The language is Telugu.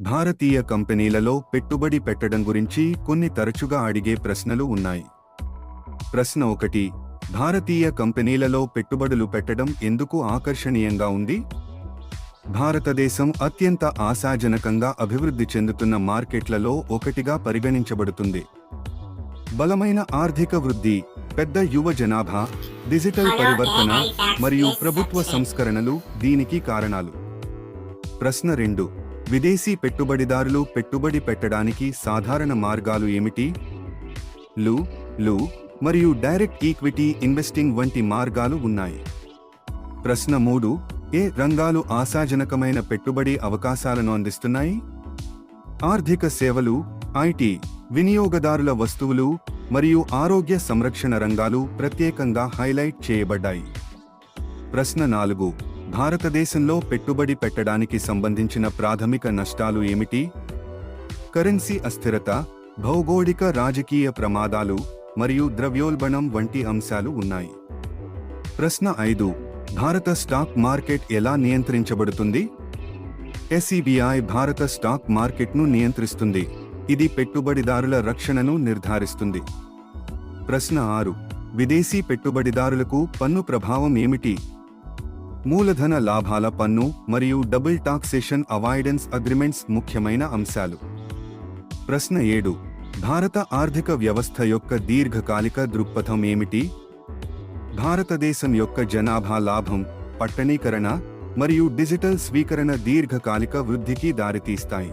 భారతీయ కంపెనీలలో పెట్టుబడి పెట్టడం గురించి కొన్ని తరచుగా అడిగే ప్రశ్నలు ఉన్నాయి. ప్రశ్న ఒకటి భారతీయ కంపెనీలలో పెట్టుబడులు పెట్టడం ఎందుకు ఆకర్షణీయంగా ఉంది? భారతదేశం అత్యంత ఆశాజనకంగా అభివృద్ధి చెందుతున్న మార్కెట్లలో ఒకటిగా పరిగణించబడుతుంది. బలమైన ఆర్థిక వృద్ధి పెద్ద యువ జనాభా డిజిటల్ పరివర్తన మరియు ప్రభుత్వ సంస్కరణలు దీనికి కారణాలు. ప్రశ్న రెండు విదేశీ పెట్టుబడిదారులు పెట్టుబడి పెట్టడానికి సాధారణ మార్గాలు ఏమిటి? లు లు మరియు డైరెక్ట్ ఈక్విటీ ఇన్వెస్టింగ్ వంటి మార్గాలు ఉన్నాయి. ప్రశ్న మూడు ఏ రంగాలు ఆశాజనకమైన పెట్టుబడి అవకాశాలను అందిస్తున్నాయి? ఆర్థిక సేవలు ఐటీ వినియోగదారుల వస్తువులు మరియు ఆరోగ్య సంరక్షణ రంగాలు ప్రత్యేకంగా హైలైట్ చేయబడ్డాయి. ప్రశ్న నాలుగు భారతదేశంలో పెట్టుబడి పెట్టడానికి సంబంధించిన ప్రాథమిక నష్టాలు ఏమిటి? కరెన్సీ అస్థిరత భౌగోళిక రాజకీయ ప్రమాదాలు మరియు ద్రవ్యోల్బణం వంటి అంశాలు ఉన్నాయి. ప్రశ్న ఐదు. భారత స్టాక్ మార్కెట్ ఎలా నియంత్రించబడుతుంది? ఎస్ఈబిఐ భారత స్టాక్ మార్కెట్ను నియంత్రిస్తుంది. ఇది పెట్టుబడిదారుల రక్షణను నిర్ధారిస్తుంది. ప్రశ్న ఆరు. విదేశీ పెట్టుబడిదారులకు పన్ను ప్రభావం ఏమిటి? మూలధన లాభాల పన్ను మరియు డబుల్ టాక్సేషన్ అవాయిడెన్స్ అగ్రిమెంట్స్ ముఖ్యమైన అంశాలు. ప్రశ్న ఏడు. భారత ఆర్థిక వ్యవస్థ యొక్క దీర్ఘకాలిక దృక్పథం ఏమిటి? భారతదేశం యొక్క జనాభా లాభం పట్టణీకరణ మరియు డిజిటల్ స్వీకరణ దీర్ఘకాలిక వృద్ధికి దారితీస్తాయి.